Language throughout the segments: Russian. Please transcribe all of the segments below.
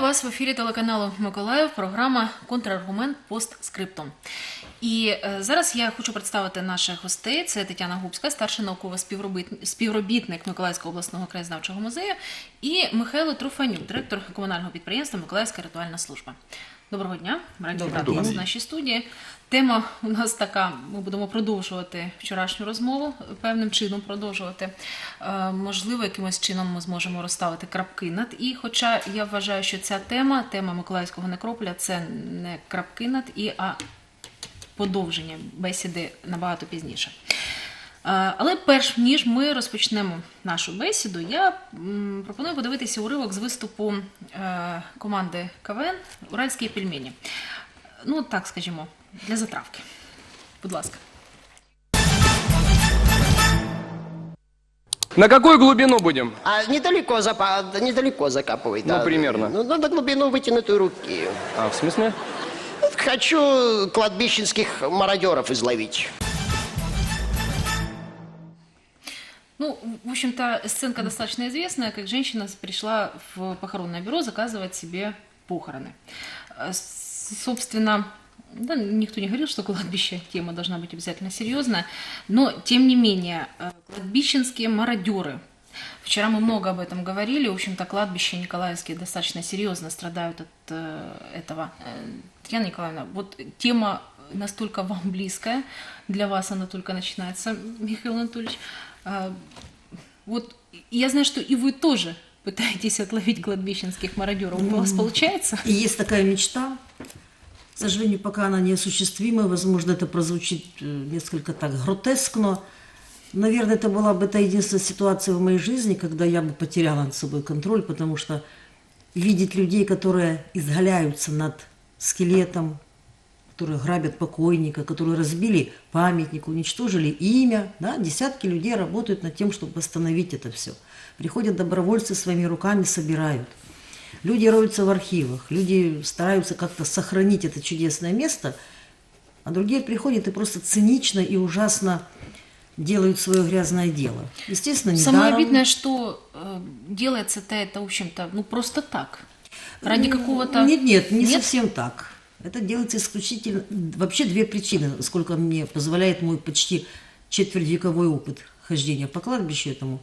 Вітаю вас в ефірі телеканалу Миколаїв. Програма Контраргумент постскриптум. І е, зараз я хочу представити наших гостей. Це Тетяна Губська, старший науковий співробітник Миколаївського обласного краєзнавчого музею, і Михайло Труфанюк, директор комунального підприємства Миколаївська ритуальна служба. Доброго дня, раді вітати вас в нашій студії. Тема у нас така: ми будемо продовжувати вчорашню розмову, певним чином продовжувати. Е, Можливо, якимось чином ми зможемо розставити крапки над і. Хоча я вважаю, що ця тема, тема Миколаївського некрополя, це не крапки над і, а подовження бесіди набагато пізніше. Е, Але перш ніж ми розпочнемо нашу бесіду, я м, пропоную подивитися уривок з виступу е, команди КВН Уральські пельмені. Ну, так скажімо, для затравки. Будь ласка. На какую глубину будем? А недалеко, запа- недалеко закапывать. Ну, да. примерно. Ну, надо глубину вытянутой руки. А, в смысле? Хочу кладбищенских мародеров изловить. Ну, в общем-то, сценка достаточно известная, как женщина пришла в похоронное бюро заказывать себе похороны. Э, Собственно, да, никто не говорил, что кладбище тема должна быть обязательно серьезная, но тем не менее, э, кладбищенские мародеры. Вчера мы много об этом говорили. В общем-то, кладбища Николаевские достаточно серьезно страдают от э, этого. Татьяна Николаевна, вот тема настолько вам близкая, для вас она только начинается, Михаил Анатольевич. А, Вот я знаю, что и вы тоже пытаетесь отловить кладбищенских мародеров. У вас получается? И есть такая мечта. К сожалению, пока она неосуществима. Возможно, это прозвучит э, несколько так гротескно. Наверное, это была бы та единственная ситуация в моей жизни, когда я бы потеряла над собой контроль, потому что видеть людей, которые изгаляются над скелетом, которые грабят покойника, которые разбили памятник, уничтожили имя. Да? Десятки людей работают над тем, чтобы восстановить это все. Приходят добровольцы своими руками, собирают. Люди роются в архивах, люди стараются как-то сохранить это чудесное место, а другие приходят и просто цинично и ужасно делают свое грязное дело. Естественно, не Самое обидное, что э, делается-то это, в общем-то, ну просто так. Ради какого-то... Нет, нет, не совсем так. Это делается исключительно... Вообще две причины, сколько мне позволяет мой почти четвертьвековой опыт хождения по кладбищу этому.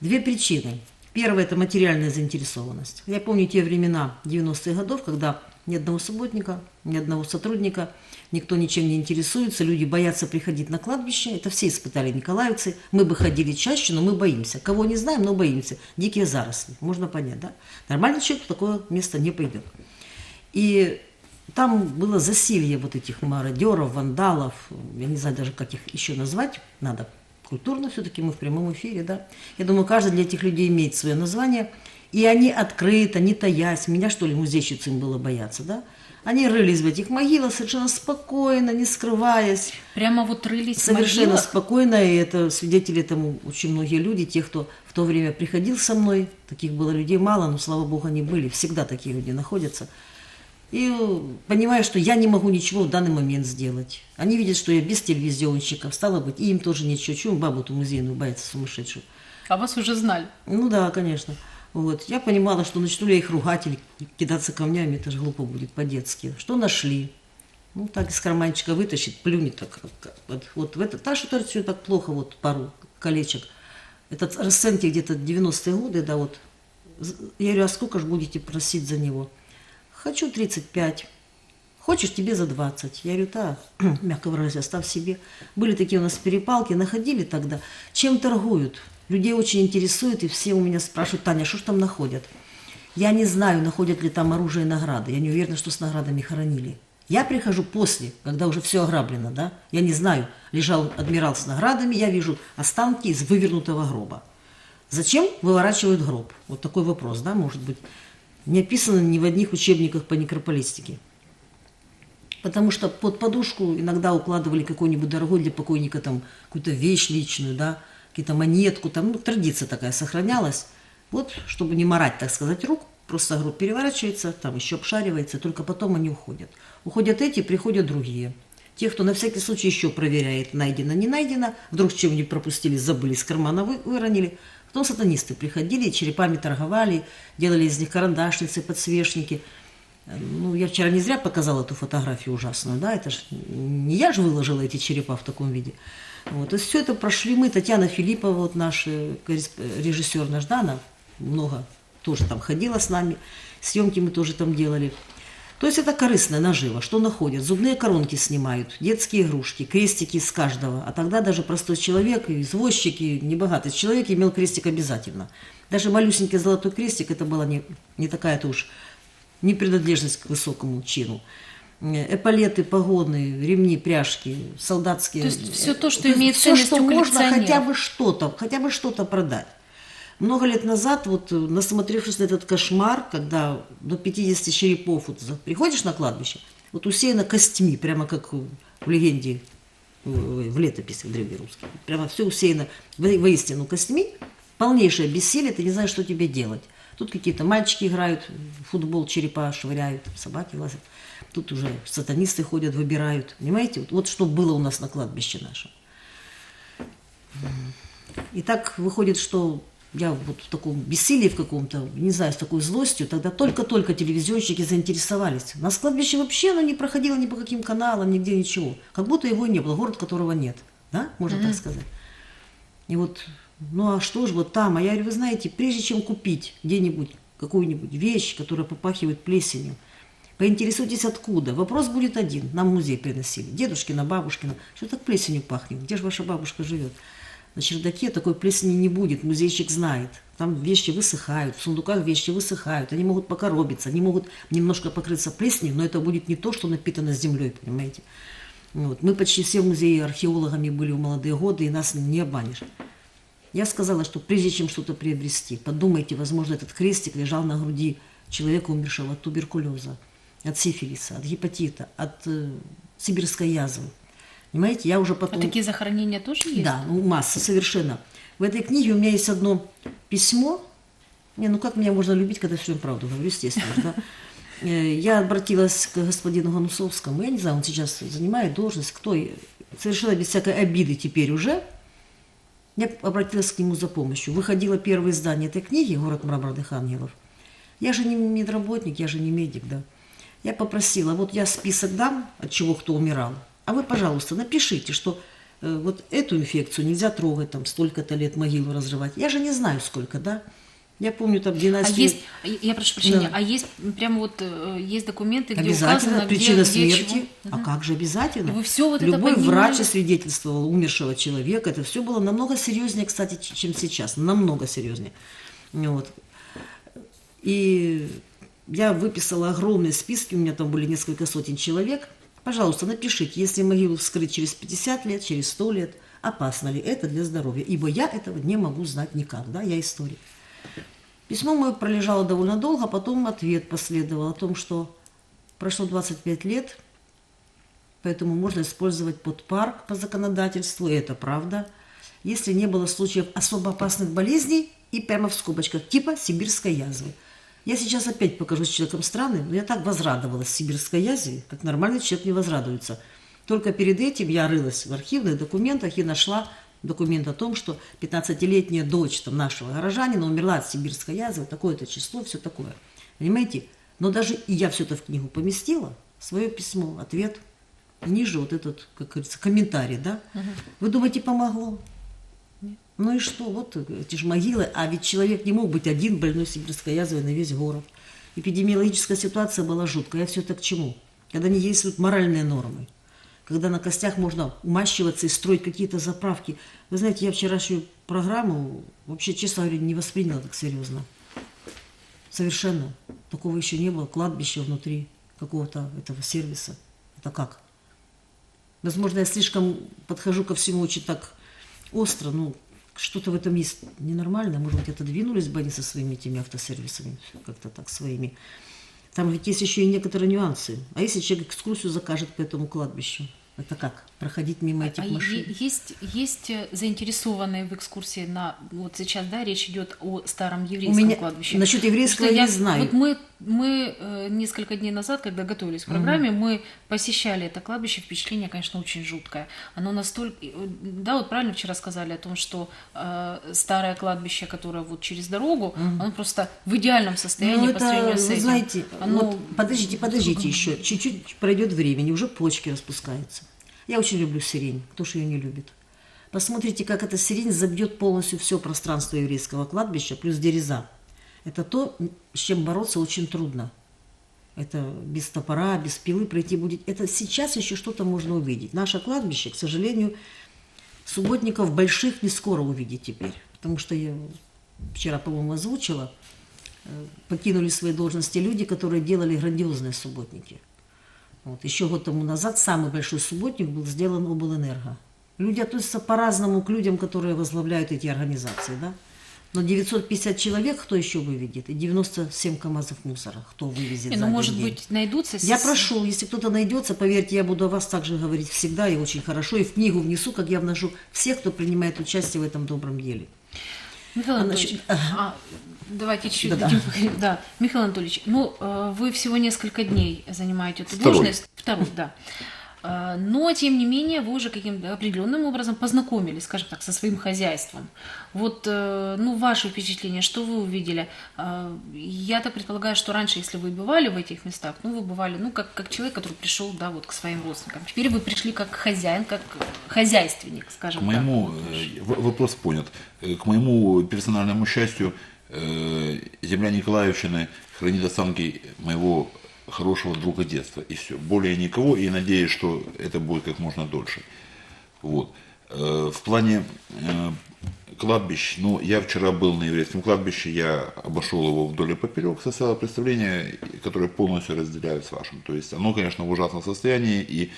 Две причины. Первая – это материальная заинтересованность. Я помню те времена 90-х годов, когда ни одного субботника, ни одного сотрудника, никто ничем не интересуется, люди боятся приходить на кладбище. Это все испытали николаевцы. Мы бы ходили чаще, но мы боимся. Кого не знаем, но боимся. Дикие заросли. Можно понять, да? Нормальный человек в такое место не пойдет. И там было засилье вот этих мародеров, вандалов, я не знаю даже, как их еще назвать, надо культурно все-таки, мы в прямом эфире, да. Я думаю, каждый для этих людей имеет свое название, и они открыто, не таясь, меня что ли, музейщицы им было бояться, да. Они рылись в этих могилах совершенно спокойно, не скрываясь, Прямо вот рылись в совершенно могилах. спокойно, и это свидетели этому очень многие люди, те, кто в то время приходил со мной, таких было людей мало, но, слава богу, они были, всегда такие люди находятся. И э, понимаю, что я не могу ничего в данный момент сделать. Они видят, что я без телевизионщиков, стало быть, и им тоже ничего. Чего бабу-то музейную боятся сумасшедшую? А вас уже знали. Ну да, конечно. Вот. Я понимала, что начну ли я их ругать или кидаться камнями, это же глупо будет по-детски. Что нашли? Ну, так из карманчика вытащит, плюнет так. Вот, вот в это, та, что все так плохо, вот пару колечек. Этот расценки где-то 90-е годы, да, вот. Я говорю, а сколько же будете просить за него? Хочу 35. Хочешь, тебе за 20. Я говорю, да, мягко выражаясь, оставь себе. Были такие у нас перепалки, находили тогда. Чем торгуют? Людей очень интересует, и все у меня спрашивают, Таня, что ж там находят? Я не знаю, находят ли там оружие и награды. Я не уверена, что с наградами хоронили. Я прихожу после, когда уже все ограблено, да? Я не знаю, лежал адмирал с наградами, я вижу останки из вывернутого гроба. Зачем выворачивают гроб? Вот такой вопрос, да, может быть. Не описано ни в одних учебниках по некрополистике. Потому что под подушку иногда укладывали какой-нибудь дорогой для покойника там какую-то вещь личную, да, какие-то монетку, там, ну, традиция такая сохранялась. Вот, чтобы не морать, так сказать, рук, просто гроб переворачивается, там еще обшаривается, только потом они уходят. Уходят эти, приходят другие. Те, кто на всякий случай еще проверяет, найдено, не найдено, вдруг чем-нибудь пропустили, забыли, с кармана вы- выронили, Потом сатанисты приходили, черепами торговали, делали из них карандашницы, подсвечники. Ну, я вчера не зря показала эту фотографию ужасную, да, это ж не я же выложила эти черепа в таком виде. Вот, то есть все это прошли мы, Татьяна Филиппова, вот наш э, режиссер наш, да, она много тоже там ходила с нами, съемки мы тоже там делали. То есть это корыстная нажива, что находят? Зубные коронки снимают, детские игрушки, крестики с каждого. А тогда даже простой человек, и извозчик, и небогатый человек имел крестик обязательно. Даже малюсенький золотой крестик, это была не, не такая-то уж не принадлежность к высокому чину. Э, Эполеты, погоны, ремни, пряжки, солдатские. То есть всё то, что есть имеет ценность что можно хотя бы что-то, хотя бы что-то продать. Много лет назад, вот э, насмотревшись на этот кошмар, когда до 50 черепов вот, приходишь на кладбище, вот усеяно костьми, прямо как в легенде, в, летописи в древнерусской. Прямо все усеяно во- воистину костьми, полнейшее бессилие, ты не знаешь, что тебе делать. Тут какие-то мальчики играют, футбол черепа швыряют, собаки лазят. Тут уже сатанисты ходят, выбирают. Понимаете? Вот, вот что было у нас на кладбище нашем. И так выходит, что я вот в таком бессилии в каком-то, не знаю, с такой злостью, тогда только-только телевизионщики заинтересовались. У нас кладбище вообще оно не проходило ни по каким каналам, нигде ничего. Как будто его и не было, город которого нет. Да, можно так сказать. И вот, ну а что ж вот там? А я говорю, вы знаете, прежде чем купить где-нибудь какую-нибудь вещь, которая попахивает плесенью, поинтересуйтесь откуда. Вопрос будет один. Нам музей приносили. Дедушкина, бабушкина. Что так плесенью пахнет? Где же ваша бабушка живет? На чердаке такой плесени не будет, музейщик знает. Там вещи высыхают, в сундуках вещи высыхают, они могут покоробиться, они могут немножко покрыться плесенью, но это будет не то, что напитано землей, понимаете? Вот. Мы почти все в музее археологами были в молодые годы, и нас не обманешь. Я сказала, что прежде чем что-то приобрести, подумайте, возможно, этот крестик лежал на груди человека, умершего от туберкулеза, от сифилиса, от гепатита, от э, сибирской язвы. Понимаете, я уже А потом... такие захоронения тоже есть? Да, ну масса совершенно. В этой книге у меня есть одно письмо. Не, ну как меня можно любить, когда все правду говорю, естественно. Да? Э, Я обратилась к господину Ганусовскому. Я не знаю, он сейчас занимает должность, кто. Совершенно без всякой обиды теперь уже. Я обратилась к нему за помощью. Выходило первое издание этой книги «Город мраморных ангелов». Я же не медработник, я же не медик, да. Я попросила, вот я список дам, от чего кто умирал, а вы, пожалуйста, напишите, что э, вот эту инфекцию нельзя трогать, там, столько-то лет могилу разрывать. Я же не знаю, сколько, да. Я помню, там, А династию... есть, я прошу прощения, Да. а есть прямо вот э, есть документы, где Обязательно указано, причина где, где смерти. чего? А как же обязательно? Вы всё вот это Любой поднимали? врач свидетельствовал умершего человека. Это все было намного серьезнее, кстати, чем сейчас. Намного серьезнее. Вот. И я выписала огромные списки, у меня там были несколько сотен человек. Пожалуйста, напишите, если могилу вскрыть через 50 лет, через 100 лет, опасно ли это для здоровья? Ибо я этого не могу знать никак, да, я историк. Письмо мое пролежало довольно долго, а потом ответ последовал о том, что прошло 25 лет, поэтому можно использовать подпарк по законодательству, и это правда, если не было случаев особо опасных болезней и прямо в скобочках, типа сибирской язвы. Я сейчас опять покажусь человеком странным, но я так возрадовалась сибирской язве, как нормальный человек не возрадуется. Только перед этим я рылась в архивных документах и нашла документ о том, что 15-летняя дочь там, нашего горожанина умерла от сибирской язвы, такое-то число, все такое. Понимаете? Но даже и я все это в книгу поместила, свое письмо, ответ, ниже вот этот, как говорится, комментарий, да? Вы думаете, помогло? Ну и что, вот эти же могилы, а ведь человек не мог быть один больной сибирской язвой на весь город. Эпидемиологическая ситуация была жуткая. Я все это к чему? Когда не действуют моральные нормы, когда на костях можно умащиваться и строить какие-то заправки. Вы знаете, я вчерашнюю программу вообще, честно говоря, не восприняла так серьезно. Совершенно. Такого еще не было. Кладбище внутри какого-то этого сервиса. Это как? Возможно, я слишком подхожу ко всему очень так остро, ну, что-то в этом есть ненормальное. Может быть, отодвинулись бы они со своими этими автосервисами, как-то так своими. Там ведь есть еще и некоторые нюансы. А если человек экскурсию закажет по этому кладбищу? Это как? Проходить мимо этих А машин? есть, есть э, заинтересованные в экскурсии на вот сейчас, да, речь идет о старом еврейском меня- кладбище. насчет еврейского что не знаю. Вот мы Мы э, несколько дней назад, когда готовились к программе, мы посещали это кладбище. Впечатление, конечно, очень жуткое. Оно настолько... э, Да, вот правильно вчера сказали о том, что э, старое кладбище, которое вот через дорогу, оно просто в идеальном состоянии Ну, по это, сравнению с вы этим. знаете, Оно- вот подождите, подождите еще. Чуть-чуть пройдет времени, уже почки распускаются. Я очень люблю сирень. Кто ж ее не любит? Посмотрите, как эта сирень забьет полностью все пространство еврейского кладбища, плюс дереза. Это то, с чем бороться очень трудно. Это без топора, без пилы пройти будет. Это сейчас еще что-то можно увидеть. Наше кладбище, к сожалению, субботников больших не скоро увидеть теперь. Потому что я вчера, по-моему, озвучила, э, покинули свои должности люди, которые делали грандиозные субботники. Вот. Еще год тому назад самый большой субботник был сделан облэнерго. Люди относятся по-разному к людям, которые возглавляют эти организации, да? Но 950 человек кто еще выведет? И 97 КАМАЗов мусора. Кто вывезет Не, за ну, может день? быть, найдутся... Я прошу, если кто-то найдется, поверьте, я буду о вас также говорить всегда и очень хорошо. И в книгу внесу, как я вношу всех, кто принимает участие в этом добром деле. Михаил А Анатольевич, а, давайте чуть-чуть. Да, Михаил Анатольевич, ну, э, вы всего несколько дней занимаете эту Второй. должность. Второй, да. Э, Но, тем не менее, вы уже каким-то определенным образом познакомились, скажем так, со своим хозяйством. Вот, э, ну, ваши впечатления, что вы увидели? Я так предполагаю, что раньше, если вы бывали в этих местах, ну, вы бывали, ну, как, как человек, который пришел, да, вот к своим родственникам. Теперь вы пришли как хозяин, как хозяйственник, скажем К так. моему, в- вопрос понят. К моему персональному счастью, земля Николаевщины хранит останки моего хорошего друга детства. И все. Более никого, и надеюсь, что это будет как можно дольше. Вот. Э, В плане э, кладбищ, ну, я вчера был на еврейском кладбище, я обошел его вдоль и поперек, составил представление, которое полностью разделяю с вашим. То есть оно, конечно, в ужасном состоянии, и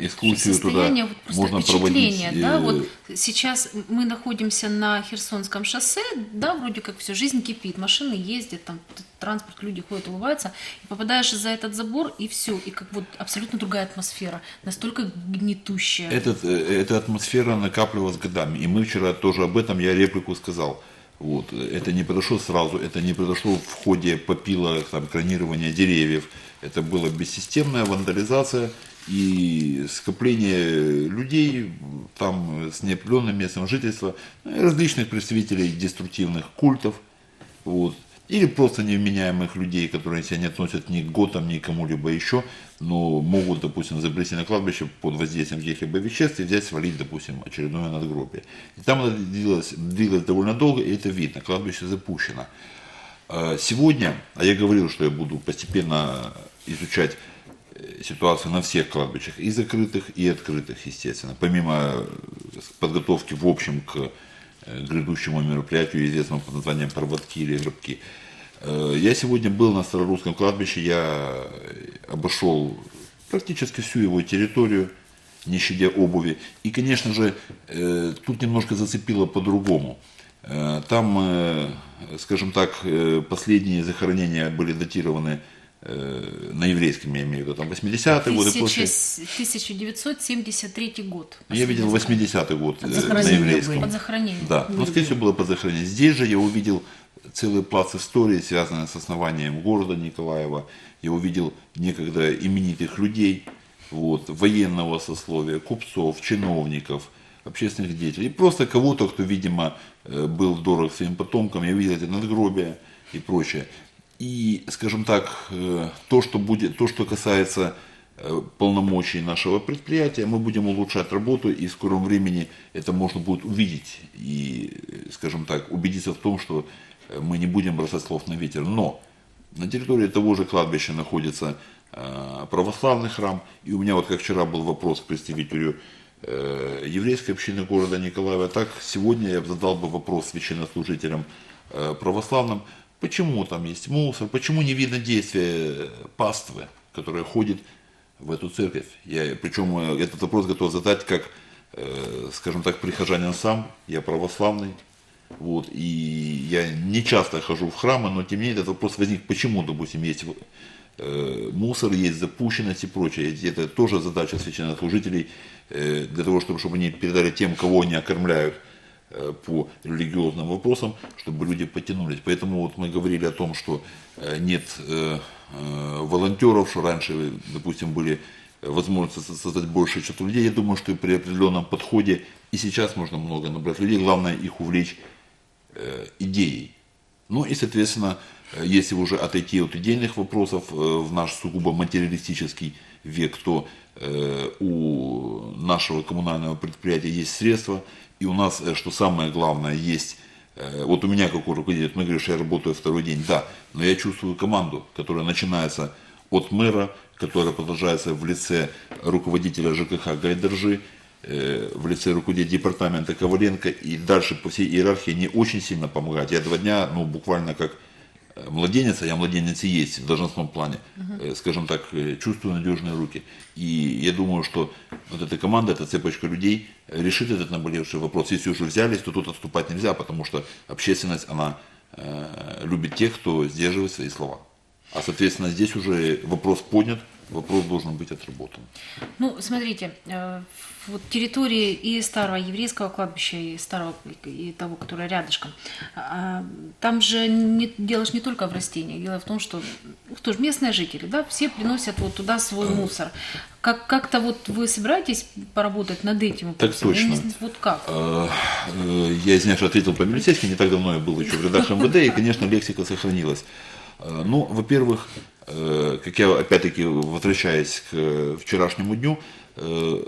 экскурсию туда вот можно проводить. да, э, вот сейчас мы находимся на Херсонском шоссе, да, вроде как все, жизнь кипит, машины ездят, там транспорт, люди ходят, улыбаются, и попадаешь за этот забор, и все, и как вот абсолютно другая атмосфера, настолько гнетущая. Этот, э, эта атмосфера накапливалась годами. И мы вчера тоже об этом, я реплику сказал. Вот. Это не произошло сразу, это не произошло в ходе попила, там, кронирования деревьев. Это была бессистемная вандализация и скопление людей там с неопределенным местом жительства, ну, различных представителей деструктивных культов. Вот. Или просто невменяемых людей, которые себя не относят ни к готам, ни к кому-либо еще, но могут, допустим, забрести на кладбище под воздействием каких-либо веществ и взять, свалить, допустим, очередное надгробие. И там это длилось, длилось довольно долго, и это видно, кладбище запущено. Э, Сегодня, а я говорил, что я буду постепенно изучать э, ситуацию на всех кладбищах, и закрытых, и открытых, естественно, помимо э, подготовки в общем к э, грядущему мероприятию, известному под названием «Проводки» или «Гробки». Э, Я сегодня был на Старорусском кладбище, я обошел практически всю его территорию, не щадя обуви. И, конечно же, э, тут немножко зацепило по-другому. Э, Там, скажем так, последние захоронения были датированы на еврейском, я имею в виду, там 80-е годы, Тысяча- прочее. 1973 год. Я видел последний 80-й год на еврейском. были. Под захоронение. Да, но скорее всего было под захоронение. Здесь же я увидел целый пласт истории, связанный с основанием города Николаева. Я увидел некогда именитых людей, вот, военного сословия, купцов, чиновников, общественных деятелей. Просто кого-то, кто, видимо, э, был дорог своим потомкам. Я видел эти надгробия и прочее. И, скажем так, э, то, что, будет, то, что касается э, полномочий нашего предприятия, мы будем улучшать работу, и в скором времени это можно будет увидеть и, скажем так, убедиться в том, что мы не будем бросать слов на ветер. Но на территории того же кладбища находится э, православный храм, и у меня вот как вчера был вопрос к представителю э, еврейской общины города Николаева, так сегодня я задал бы вопрос священнослужителям э, православным, почему там есть мусор, почему не видно действия паствы, которая ходит в эту церковь. Я, причем этот вопрос готов задать как, скажем так, прихожанин сам, я православный, вот, и я не часто хожу в храмы, но тем не менее этот вопрос возник, почему, допустим, есть э, мусор, есть запущенность и прочее. Это тоже задача священнослужителей э, для того, чтобы, чтобы они передали тем, кого они окормляют, э, по религиозным вопросам, чтобы люди потянулись. Поэтому вот мы говорили о том, что э, нет э, э, волонтеров, что раньше, допустим, были возможности со- создать больше число людей. Я думаю, что при определенном подходе и сейчас можно много набрать людей. Главное их увлечь идеей. Ну и, соответственно, э, если уже отойти от идейных вопросов э, в наш сугубо материалистический век, то э, у нашего коммунального предприятия есть средства, и у нас, э, что самое главное, есть э, вот у меня как у руководителя, мы говорим, что я работаю второй день, да, но я чувствую команду, которая начинается от мэра, которая продолжается в лице руководителя ЖКХ Гайдержи, э, в лице руководителя департамента Коваленко и дальше по всей иерархии не очень сильно помогают. Я два дня, ну, буквально как э, младенец, а я младенец и есть в должностном плане, э, скажем так, э, чувствую надежные руки. И я думаю, что вот эта команда, эта цепочка людей э, решит этот наболевший вопрос. Если уже взялись, то тут отступать нельзя, потому что общественность, она э, любит тех, кто сдерживает свои слова. А, соответственно, здесь уже вопрос поднят, вопрос должен быть отработан. Ну, смотрите, э, вот территории и старого еврейского кладбища, и старого, и того, которое рядышком, а, там же не, дело ж не только в растениях. Дело в том, что кто же местные жители, да, все приносят вот туда свой мусор. Как, как-то вот вы собираетесь поработать над этим вопросом? Я не точно. знаю, Вот как? Э, э, Я, извиняюсь, ответил по-милицейски, не так давно я был еще в рядах МВД, и, конечно, лексика сохранилась. Ну, во-первых, как я, опять-таки, возвращаясь к э, вчерашнему дню, э,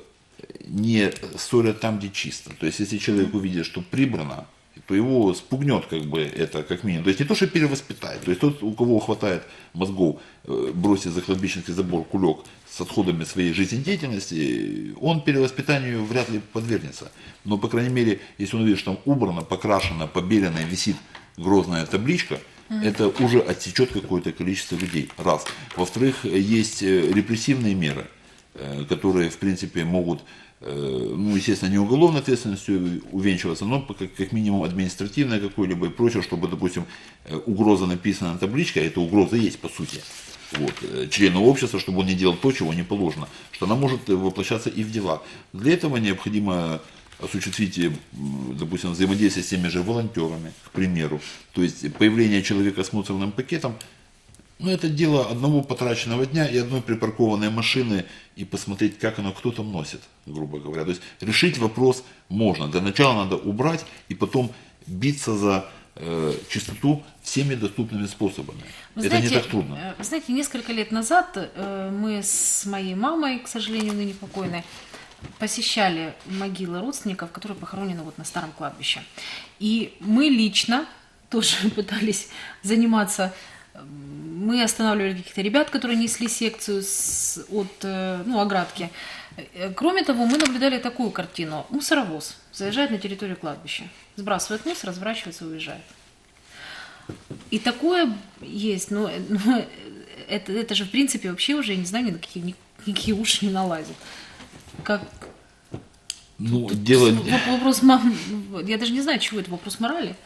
не ссорят там, где чисто. То есть, если человек увидит, что прибрано, то его спугнет как бы это как минимум. То есть не то, что перевоспитает. То есть тот, у кого хватает мозгов э, бросить за кладбищенский забор кулек с отходами своей жизнедеятельности, он перевоспитанию вряд ли подвергнется. Но, по крайней мере, если он увидит, что там убрано, покрашено, побелено, висит грозная табличка, это уже отсечет какое-то количество людей. Раз. Во-вторых, есть э, репрессивные меры, э, которые, в принципе, могут, э, ну, естественно, не уголовной ответственностью увенчиваться, но как, как минимум административной какой-либо и прочее, чтобы, допустим, угроза написана на табличке, а эта угроза есть по сути, вот, члену общества, чтобы он не делал то, чего не положено, что она может воплощаться и в дела. Для этого необходимо осуществить, э, допустим, взаимодействие с теми же волонтерами, к примеру. То есть появление человека с мусорным пакетом, ну, это дело одного потраченного дня и одной припаркованной машины и посмотреть, как оно кто там носит, грубо говоря. То есть решить вопрос можно. Для начала надо убрать и потом биться за э, чистоту всеми доступными способами. Вы это знаете, не так трудно. э, Вы знаете, несколько лет назад мы с моей мамой, к сожалению, ныне покойной, посещали могилы родственников, которые похоронены вот на старом кладбище. И мы лично тоже пытались заниматься. М, Мы останавливали каких-то ребят, которые несли секцию с- от э, ну, оградки. Э, Кроме того, мы наблюдали такую картину. Мусоровоз заезжает на территорию кладбища, сбрасывает мусор, разворачивается и уезжает. И такое есть, но, но это, это же в принципе вообще уже, я не знаю, ни на какие, ни, никакие уши не налазит. Как Ну, дело... воп- вопрос, я даже не знаю, чего это, вопрос морали.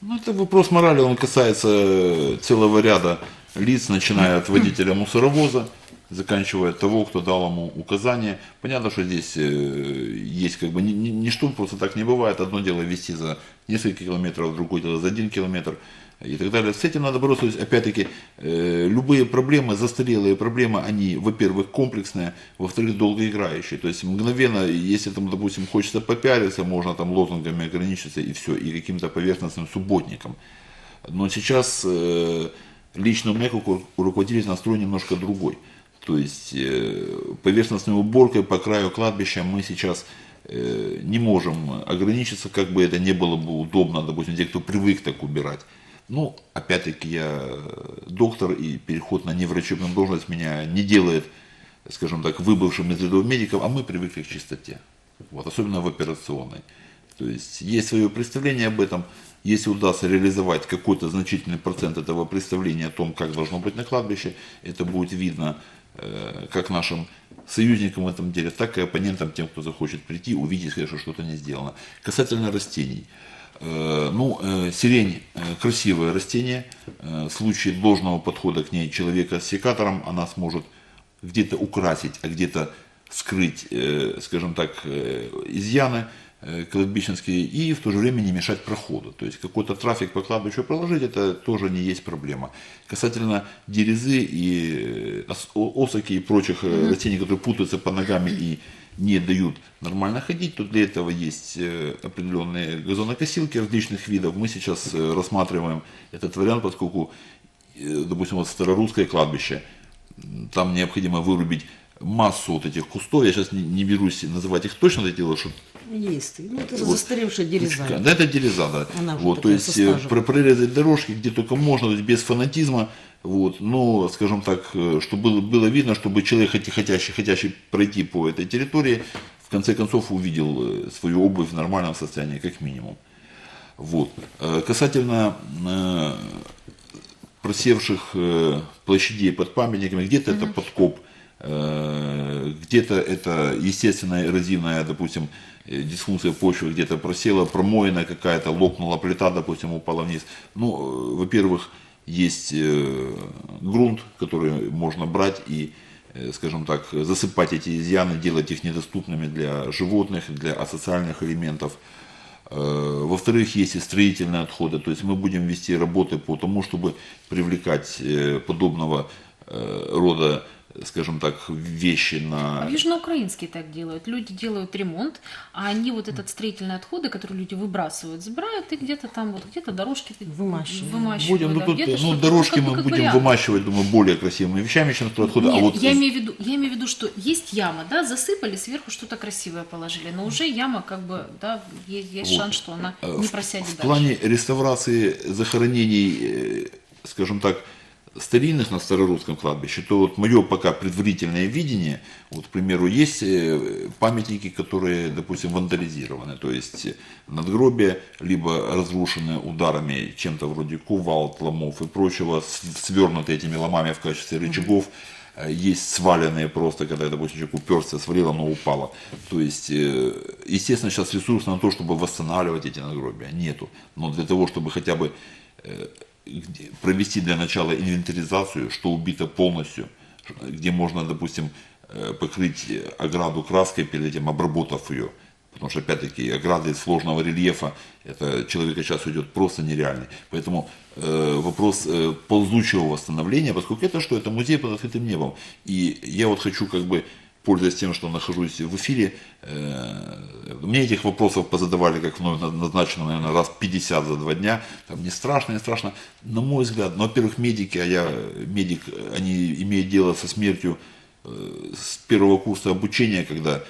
Ну, это вопрос морали, он касается целого ряда лиц, начиная от водителя мусоровоза, заканчивая того, кто дал ему указания. Понятно, что здесь э, есть как бы ни- ни- ничто просто так не бывает. Одно дело вести за несколько километров, другое дело за один километр и так далее. С этим надо бороться. Опять-таки, э, любые проблемы, застарелые проблемы, они, во-первых, комплексные, во-вторых, долгоиграющие. То есть мгновенно, если там, допустим, хочется попиариться, можно там лозунгами ограничиться и все, и каким-то поверхностным субботником. Но сейчас э, лично у меня, как у руководителя, настрой немножко другой. То есть э, поверхностной уборкой по краю кладбища мы сейчас не можем ограничиться, как бы это не было бы удобно, допустим, те, кто привык так убирать. Ну, опять-таки, я доктор, и переход на неврачебную должность меня не делает, скажем так, выбывшим из рядов медиков, а мы привыкли к чистоте. Вот, особенно в операционной. То есть есть свое представление об этом. Если удастся реализовать какой-то значительный процент этого представления о том, как должно быть на кладбище, это будет видно э, как нашим союзникам в этом деле, так и оппонентам, тем, кто захочет прийти, увидеть, что что-то не сделано. Касательно растений. Э, Ну, э, сирень э, красивое растение. В случае должного подхода к ней человека с секатором она сможет где-то украсить, а где-то скрыть, скажем так, изъяны. кладбищенские и в то же время не мешать проходу. То есть какой-то трафик по кладбищу проложить, это тоже не есть проблема. Касательно дерезы и осоки и прочих растений, которые путаются под ногами и не дают нормально ходить, то для этого есть э, определенные газонокосилки различных видов. Мы сейчас э, рассматриваем этот вариант, поскольку, э, допустим, вот старорусское кладбище, там необходимо вырубить массу вот этих кустов, я сейчас не, не берусь называть их точно, это дело, что Есть. Ну, это Вот. застаревшая дереза. да, это дереза, да. Она вот, то есть прорезать дорожки где только можно, то есть без фанатизма, вот, но, скажем так, э, чтобы было, было видно, чтобы человек, хотя- хотящий, хотящий пройти по этой территории, в конце концов увидел э, свою обувь в нормальном состоянии, как минимум. Вот. Э, Касательно э, просевших э, площадей под памятниками, где-то это подкоп, э, где-то это естественная эрозивная, допустим, дисфункция почвы, где-то просела, промоина какая-то, лопнула плита, допустим, упала вниз. Ну, э, во-первых, есть э, грунт, который можно брать и, э, скажем так, засыпать эти изъяны, делать их недоступными для животных, для асоциальных элементов. Э, Во-вторых, есть и строительные отходы. То есть мы будем вести работы по тому, чтобы привлекать подобного рода, скажем так, вещи А на... в Южноукраинске так делают. Люди делают ремонт, а они вот этот строительные отходы, которые люди выбрасывают, забирают и где-то там вот где-то дорожки Вымащивают. вымащивают, Будем, ну, да, тут, где-то ну, дорожки как бы мы как будем вариант. вымащивать, думаю, более красивыми вещами, чем отходы. Нет, а вот я, имею в виду, я имею в виду, что есть яма, да, засыпали, сверху что-то красивое положили, но уже яма, как бы, да, есть, есть Вот. шанс, что она Э, не в- просядет В дальше. плане реставрации захоронений, э, скажем так, старинных на Старорусском кладбище, то вот мое пока предварительное видение, вот, к примеру, есть э, памятники, которые, допустим, вандализированы, то есть э, надгробия либо разрушены ударами чем-то вроде кувалд, ломов и прочего, свернуты этими ломами в качестве рычагов, Э, есть сваленные просто, когда, допустим, человек уперся, свалил, оно упало. То есть, естественно, сейчас ресурсов на то, чтобы восстанавливать эти надгробия, нету. Но для того, чтобы хотя бы провести для начала инвентаризацию, что убито полностью, где можно, допустим, э, покрыть ограду краской перед этим, обработав ее. Потому что, опять-таки, ограды сложного рельефа, это человека сейчас идет просто нереальный. Поэтому э, вопрос э, ползучего восстановления, поскольку это что? Это музей под открытым небом. И я вот хочу как бы пользуясь тем, что нахожусь в эфире, э, мне этих вопросов позадавали, как вновь назначено, наверное, раз 50 за два дня. Там не страшно, не страшно. На мой взгляд, ну, во-первых, медики, а я медик, они имеют дело со смертью э, с первого курса обучения, когда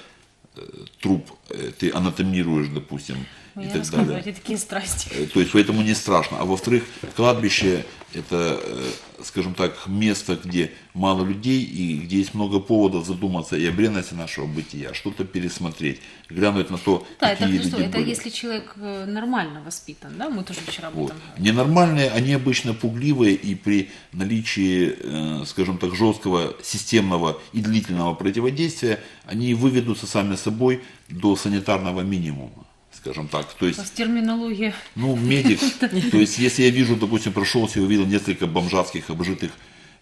э, труп ты анатомируешь, допустим, и Я так рассказываю, далее. такие страсти. Э, То есть поэтому не страшно. А во-вторых, кладбище это, э, скажем так, место, где мало людей и где есть много поводов задуматься и о бренности нашего бытия, что-то пересмотреть, глянуть на то, Да, это какие что, люди это были. если человек э, нормально воспитан, да, мы тоже вчера об Вот. этом говорили. Ненормальные, они обычно пугливые и при наличии, э, скажем так, жесткого, системного и длительного противодействия, они выведутся сами собой до санитарного минимума, скажем так. То У есть вас терминология. Ну, медик. То есть, если я вижу, допустим, прошелся и увидел несколько бомжатских обжитых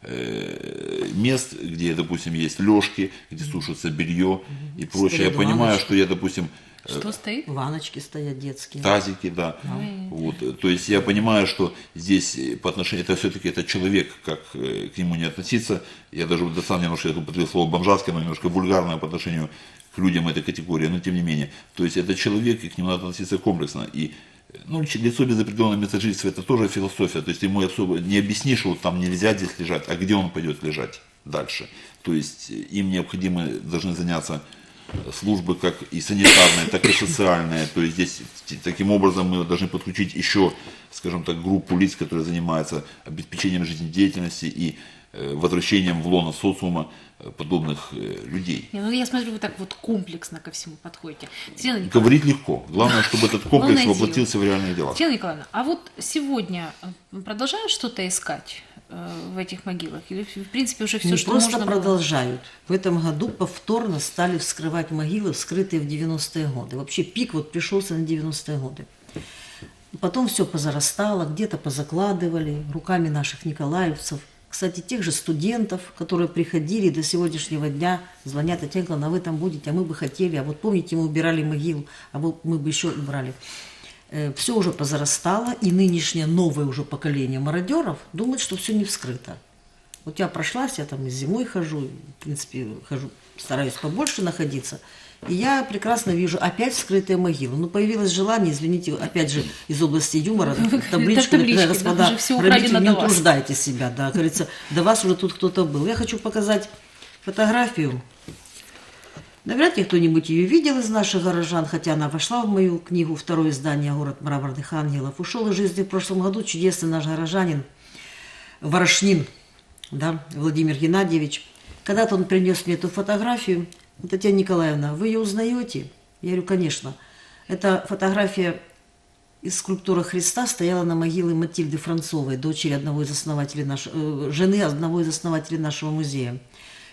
э, мест, где, допустим, есть лёжки, где сушится белье и прочее, я понимаю, что я, допустим, Что стоит? Ваночки стоят детские. тазики, да. Вот. э, То есть я понимаю, что здесь э, по отношению, это все-таки это человек, как э, к нему не относиться. Я даже вот сам немножко я употребил слово бомжатское, но немножко вульгарное по отношению людям этой категории, но тем не менее. То есть это человек, и к нему надо относиться комплексно. И э, ну, лицо без определенного места жительства это тоже философия. То есть ему особо не объяснишь, вот там нельзя здесь лежать, а где он пойдет лежать дальше. То есть э, им необходимо должны заняться службы как и санитарные, так и социальные. То есть здесь таким образом мы должны подключить еще, скажем так, группу лиц, которые занимаются обеспечением жизнедеятельности и э, возвращением в лоно социума э, подобных э, людей. Не, ну я смотрю, вы так вот комплексно ко всему подходите. Татьяна Николаевна, Говорить легко. Главное, чтобы этот комплекс воплотился в реальные дела. Татьяна Николаевна, а вот сегодня э, продолжают что-то искать э, в этих могилах? Или, в принципе, уже все, Не что просто можно было? продолжают. В этом году повторно стали вскрывать могилы, вскрытые в 90-е годы. Вообще пик вот пришелся на 90-е годы. Потом все позарастало, где-то позакладывали руками наших николаевцев. Кстати, тех же студентов, которые приходили и до сегодняшнего дня, звонят, Татьяна Николаевна, а вы там будете, а мы бы хотели, а вот помните, мы убирали могилу, а вот мы бы еще убрали. Все уже позарастало, и нынешнее новое уже поколение мародеров думает, что все не вскрыто. Вот я прошлась, я там и зимой хожу, в принципе, хожу, стараюсь побольше находиться. И я прекрасно вижу опять вскрытые могилы. Ну, появилось желание, извините, опять же, из области юмора, табличку, таблички, написать, да, господа, всё родители, не до вас». утруждайте себя, да, говорится, до вас уже тут кто-то был. Я хочу показать фотографию. Навряд ли кто-нибудь ее видел из наших горожан, хотя она вошла в мою книгу «Второе издание. Город мраморных ангелов». Ушел из жизни в прошлом году чудесный наш горожанин Ворошнин, да, Владимир Геннадьевич. Когда-то он принес мне эту фотографию. Татьяна Николаевна, вы ее узнаете? Я говорю, конечно. Это фотография из скульптуры Христа стояла на могиле Матильды Францовой, дочери одного из основателей нашего, жены одного из основателей нашего музея.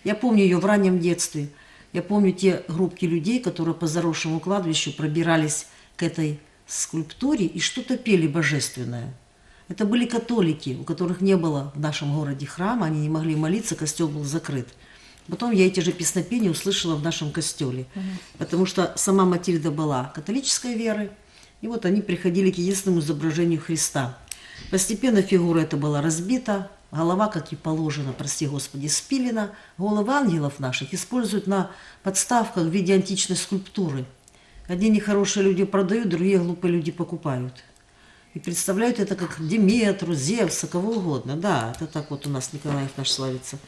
Я помню ее в раннем детстве. Я помню те группки людей, которые по заросшему кладбищу пробирались к этой скульптуре и что-то пели божественное. Это были католики, у которых не было в нашем городе храма, они не могли молиться, костел был закрыт. Потом я эти же песнопения услышала в нашем костеле, потому что сама Матильда была католической веры, и вот они приходили к единственному изображению Христа. Постепенно фигура эта была разбита, голова, как и положено, прости Господи, спилена. Головы ангелов наших используют на подставках в виде античной скульптуры. Одни нехорошие люди продают, другие глупые люди покупают. И представляют это как Диметру, Зевса, кого угодно. Да, это так вот у нас Николаев наш славится.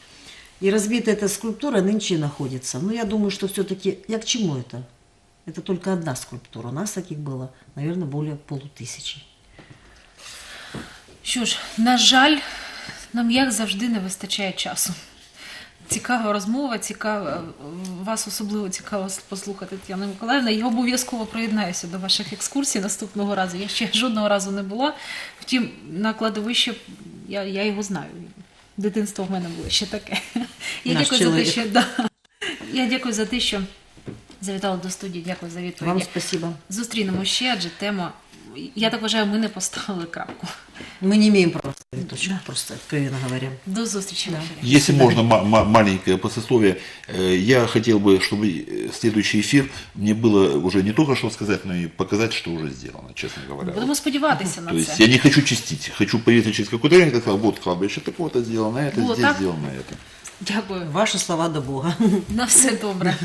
И разбитая эта скульптура нынче и находится. Но я думаю, что все-таки... Я к чему это? Это только одна скульптура. У нас таких было, наверное, более полутысячи. Що ж, на жаль, нам як завжди не вистачає часу. Цікава розмова, цікава, вас особливо цікаво послухати Тетяна Миколаївна. Я обов'язково приєднаюся до ваших екскурсій наступного разу. Я ще жодного разу не була. Втім, на кладовище я, я його знаю. Дитинство в мене було ще таке. Я Наш дякую за те, чоловік. що да. я дякую за те, що завітали до студії. Дякую за Вам відповіді. спасибо. Зустрінемо ще, адже тема. Я так вважаю, ми не поставили крапку. Мы не имеем права ставить точку, просто откровенно говоря. До зустрічі. в ефірі. Если можно, ма- ма- маленькое послесловие. Э, Я хотел бы, чтобы э, следующий эфир мне было уже не только что сказать, но и показать, что уже сделано, честно говоря. Будемо сподіватися на То есть це. я не хочу чистить, хочу поехать через какое-то время, как сказал, вот кладбище такое-то сделано, это Вот здесь так? сделано, это. Дякую. Ваши слова до Бога. На все добре.